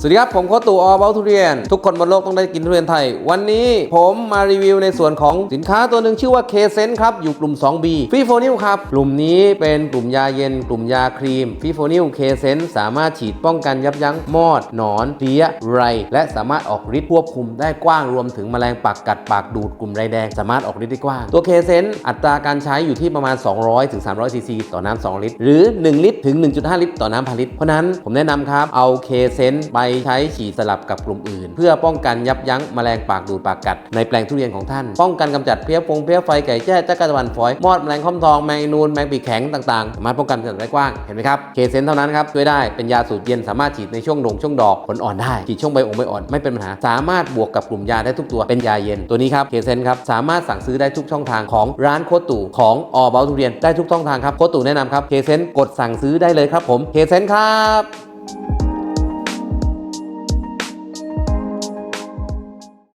สวัสดีครับ ผมโคตู่ออเบลทุเรียน ทุกคนบนโลกต้องได้กินทุเรียนไทย วันนี้ผมมารีวิวในส่วนของสินค้าตัวหนึ่งชื่อว่าเคเซนครับ อยู่กลุ่ม 2B ฟีโฟนิลครับ กลุ่มนี้เป็นกลุ่มยาเย็น กลุ่มยาครีมฟีโฟนิลเคเซนสามารถฉีดป้องกันยับยั้งมอด หนอนเพลี้ยไร และสามารถออกฤทธิ์ควบคุมได้กว้างรวมถึงแมลงปากกัดปากดูดกลุ่มไรแดง สามารถออกฤทธิ์ได้กว้างตัวเคเซนอัตราการใช้อยู่ที่ประมาณ 200ถึง300ซีซีต่อน้ำ2ลิตรหรือ 1 ลิตรถึง 1.5 ลิตรต่อน้ำพันลิตรเพราะฉะนั้นผมแนะนำครับเอาเคเซนไปใช้ฉีดสลับกับกลุ่มอื่น เพื่อป้องกันยับยั้งแมลงปากดูดปากกัด ในแปลงทุเรียนของท่าน ป้องกันกำจัดเพี้ยฟงเพี้ยไฟไก่แจ้จักรจันฝอย มอดแมลงค่อมทองแมงนูนแมงปีกแข็งต่างๆสามารถป้องกันจัดได้กว้างเห็นไหมครับเคเซนเท่านั้นครับช่วยได้เป็นยาสูตรเย็นสามารถฉีดในช่วงดงช่วงดอกผลอ่อนได้ฉีดช่วงใบองใบอ่อนไม่เป็นปัญหาสามารถบวกกับกลุ่มยาได้ทุกตัวเป็นยาเย็นตัวนี้ครับเคเซนครับสามารถสั่งซื้อได้ทุกช่องทางของร้านโคตตู่ของออเบลทุเรียนได้ทุกช่องทางครับโคตู่แนะนำครับเคเซนกดสั่งซื้อได้เลยครับผมเคเซนครับ